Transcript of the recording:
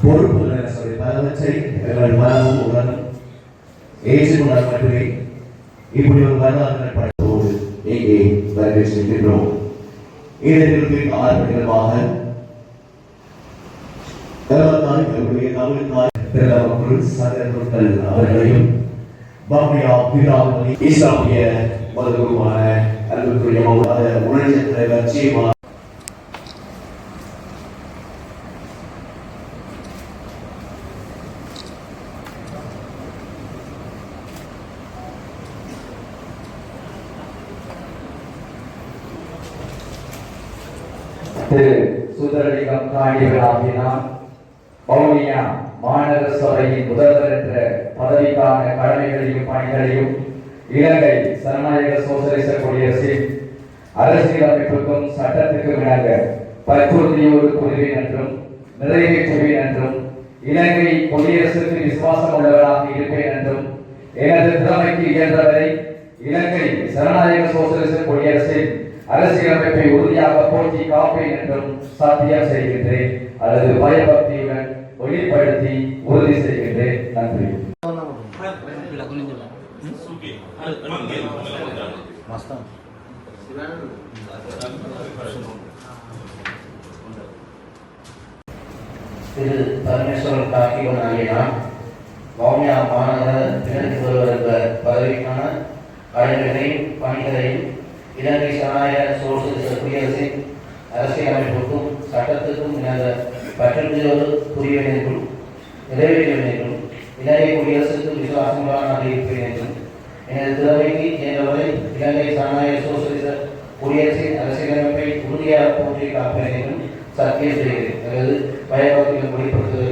பொறுப்புகள் பலவற்றை எங்கள் மனமும் உடனும் ஏற்றுக்கொண்டால் மட்டுமே இப்படி ஒரு வரலாறு படைப்போடு இங்கே வரவேற்கின்றோம். எங்களுடைய தமிழ்நாடு அவர்களையும் பாபியா பிராமணி இஸ்லாமிய மதகுருமான அன்புக்குரிய மௌலான உணர்ச்சி லட்சியமான திரு சுந்தரலிங்கம் காண்டியவராகினார் வவுனியா மாநகர சபையின் முதல்வர் என்ற பதவிக்கான கடமைகளையும் பணிகளையும் இலங்கை சனநாயக சோசலிச குடியரசின் அரசியலமைப்புக்கும் சட்டத்துக்கும் இணங்க பற்புறுதியோடு புரிவேன் என்றும் நிறைவேற்றுவேன் என்றும் இலங்கை குடியரசுக்கு விசுவாசம் உள்ளவராக இருப்பேன் என்றும் எனது திறமைக்கு இயன்றவரை இலங்கை சனநாயக சோசலிச அரசியலமைப்பை உறுதியாக போற்றி காப்பேன் என்றும் சத்தியம் செய்கின்றேன். அல்லது பயபக்தியுடன் வெளிப்படுத்தி உறுதி செய்கின்றேன். நன்றி. திரு பரமேஸ்வரன் கார்த்திகன் ஆகிய வவுனியா மாநகர பிணக்கு ஒருவருக்கு பதவிக்கான கலைஞரையும் பணிகளையும் இலங்கை ஜனநாயக சோசியலிச குடியரசின் அரசியலமைப்புக்கும் சட்டத்துக்கும் இணங்க பற்றுறுதியோடு புரிய என்றும் நிறைவேற்ற என்றும் இலங்கை குடியரசுக்கு விசுவாசங்களாக இருப்பேன் என்றும் எனது திறமைக்கு இயன்றவரை இலங்கை ஜனநாயக சோசியலிச குடியரசின் அரசியலமைப்பை உறுதியாக போற்றி காப்பேன் என்றும் சத்தியம் செய்கிறேன் அல்லது பயபக்தியை வெளிப்படுத்த